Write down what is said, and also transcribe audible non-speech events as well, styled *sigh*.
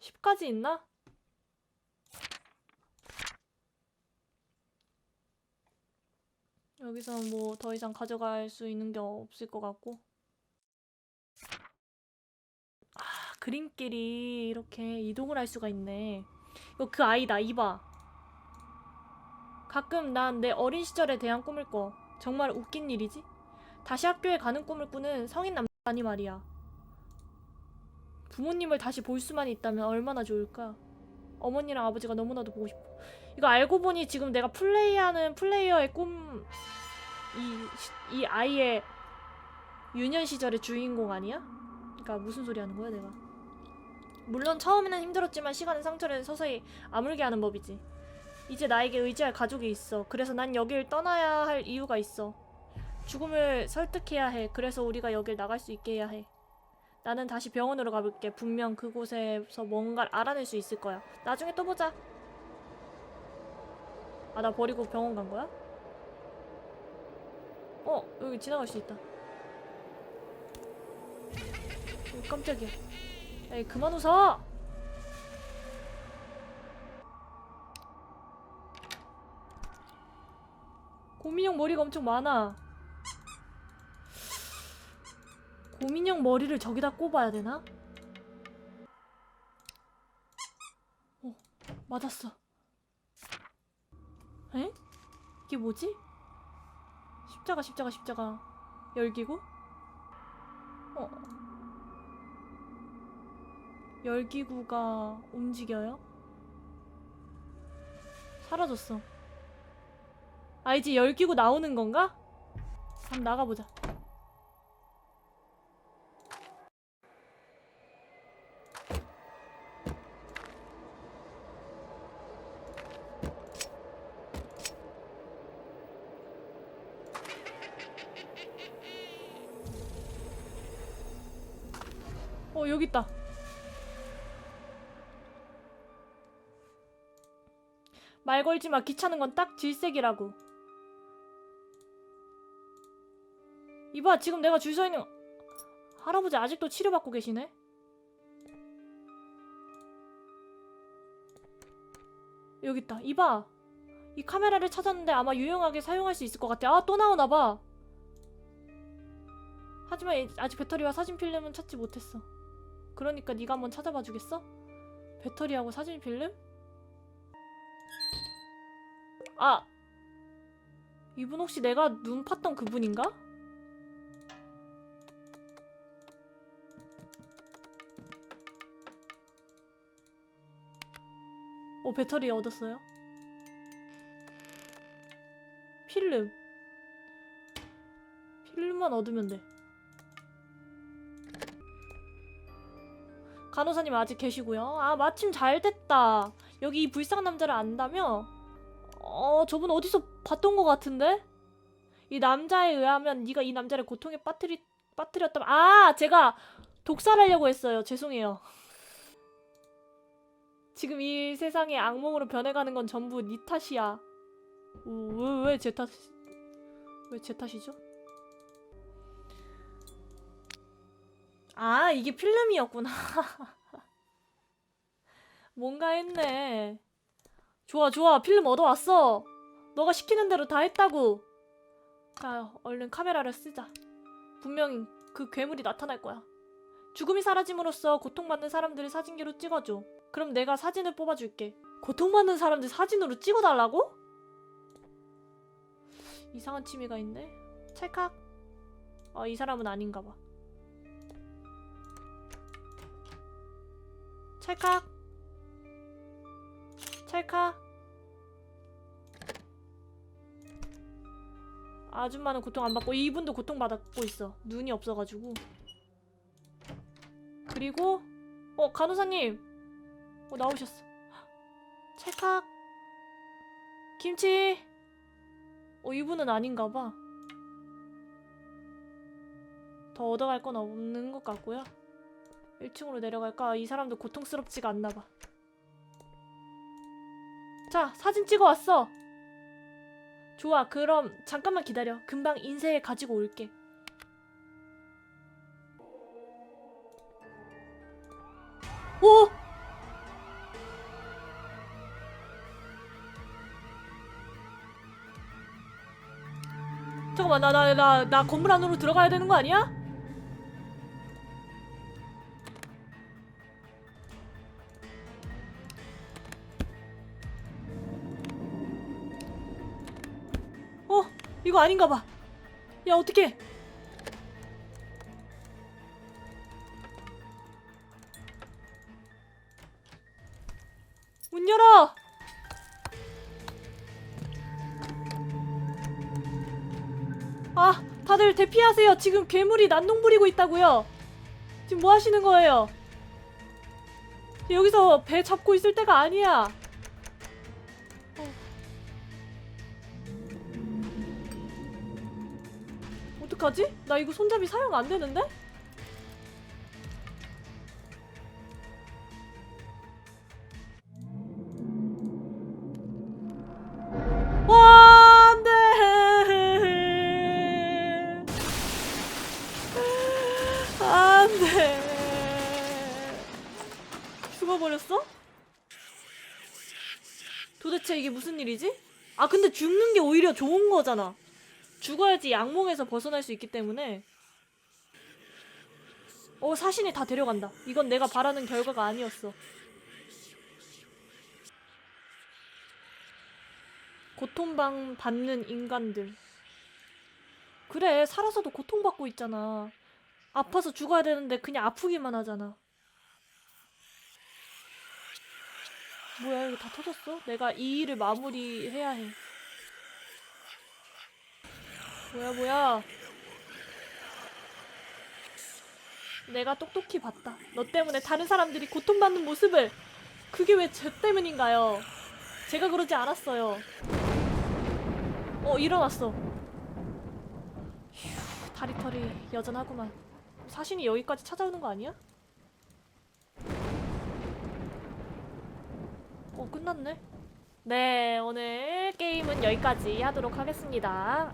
10까지 있나? 여기서 뭐 더 이상 가져갈 수 있는 게 없을 것 같고. 아, 그림길이 이렇게 이동을 할 수가 있네. 이거 그 아이다, 이봐. 가끔 난 내 어린 시절에 대한 꿈을 꿔. 정말 웃긴 일이지? 다시 학교에 가는 꿈을 꾸는 성인 남자니 말이야. 부모님을 다시 볼 수만 있다면 얼마나 좋을까? 어머니랑 아버지가 너무나도 보고 싶어. 이거 알고 보니 지금 내가 플레이하는 플레이어의 꿈, 이, 이 아이의 유년 시절의 주인공 아니야? 그러니까 무슨 소리 하는 거야, 내가? 물론 처음에는 힘들었지만 시간은 상처를 서서히 아물게 하는 법이지. 이제 나에게 의지할 가족이 있어. 그래서 난 여길 떠나야 할 이유가 있어. 죽음을 설득해야 해. 그래서 우리가 여길 나갈 수 있게 해야 해. 나는 다시 병원으로 가볼게. 분명 그곳에서 뭔가를 알아낼 수 있을 거야. 나중에 또 보자. 아, 나 버리고 병원 간 거야? 어, 여기 지나갈 수 있다. 어, 깜짝이야. 에이, 그만 웃어! 고민형 머리가 엄청 많아. 고민형 머리를 저기다 꼽아야 되나? 어, 맞았어. 에? 이게 뭐지? 십자가, 십자가, 십자가. 열기구? 어. 열기구가 움직여요? 사라졌어. 아, 이제 열기구 나오는 건가? 한번 나가보자. 어, 여기 있다. 말 걸지 마. 귀찮은 건 딱 질색이라고. 이봐, 지금 내가 줄 서 있는 할아버지 아직도 치료받고 계시네. 여기 있다. 이봐. 이 카메라를 찾았는데 아마 유용하게 사용할 수 있을 것 같아. 아, 또 나오나 봐. 하지만 이- 아직 배터리와 사진 필름은 찾지 못했어. 그러니까 네가 한번 찾아봐 주겠어? 배터리하고 사진 필름? 아! 이분 혹시 내가 눈 팠던 그분인가? 어, 배터리 얻었어요? 필름. 필름만 얻으면 돼. 간호사님 아직 계시고요. 아, 마침 잘 됐다. 여기 이 불쌍한 남자를 안다며? 어, 저분 어디서 봤던 것 같은데? 이 남자에 의하면 네가 이 남자를 고통에 빠뜨리 빠뜨렸다면 아, 제가 독살하려고 했어요. 죄송해요. 지금 이 세상에 악몽으로 변해가는 건 전부 네 탓이야. 왜왜제 탓? 왜 제 탓이죠? 아, 이게 필름이었구나. *laughs* 뭔가 했네. 좋아, 좋아. 필름 얻어왔어. 너가 시키는 대로 다 했다고. 자, 얼른 카메라를 쓰자. 분명 그 괴물이 나타날 거야. 죽음이 사라짐으로써 고통받는 사람들을 사진기로 찍어줘. 그럼 내가 사진을 뽑아줄게. 고통받는 사람들 사진으로 찍어달라고? 이상한 취미가 있네. 찰칵. 어, 이 사람은 아닌가 봐. 찰칵. 찰칵. 아줌마는 고통 안 받고 이분도 고통 받고 있어. 눈이 없어가지고. 그리고 어 간호사님, 어 나오셨어. 찰칵. 김치. 어 이분은 아닌가 봐. 더 얻어갈 건 없는 것 같고요. 1층으로 내려갈까? 이 사람도 고통스럽지가 않나봐. 자, 사진 찍어 왔어. 좋아, 그럼 잠깐만 기다려. 금방 인쇄해 가지고 올게. 오! 잠깐만, 나, 나, 나, 나 건물 안으로 들어가야 되는 거 아니야? 이거 아닌가 봐. 야 어떻게? 문 열어. 아, 다들 대피하세요. 지금 괴물이 난동 부리고 있다고요. 지금 뭐 하시는 거예요? 여기서 배 잡고 있을 때가 아니야. 어떡하지? 나 이거 손잡이 사용 안 되는데? 와, 안 돼! 안 돼! 죽어버렸어? 도대체 이게 무슨 일이지? 아, 근데 죽는 게 오히려 좋은 거잖아. 죽어야지 악몽에서 벗어날 수 있기 때문에. 어, 사신이 다 데려간다. 이건 내가 바라는 결과가 아니었어. 고통방 받는 인간들. 그래, 살아서도 고통받고 있잖아. 아파서 죽어야 되는데 그냥 아프기만 하잖아. 뭐야, 이거 다 터졌어? 내가 이 일을 마무리해야 해. 뭐야, 뭐야. 내가 똑똑히 봤다. 너 때문에 다른 사람들이 고통받는 모습을. 그게 왜저 때문인가요? 제가 그러지 않았어요. 어, 일어났어. 휴, 다리털이 여전하구만. 사신이 여기까지 찾아오는 거 아니야? 어, 끝났네. 네, 오늘 게임은 여기까지 하도록 하겠습니다.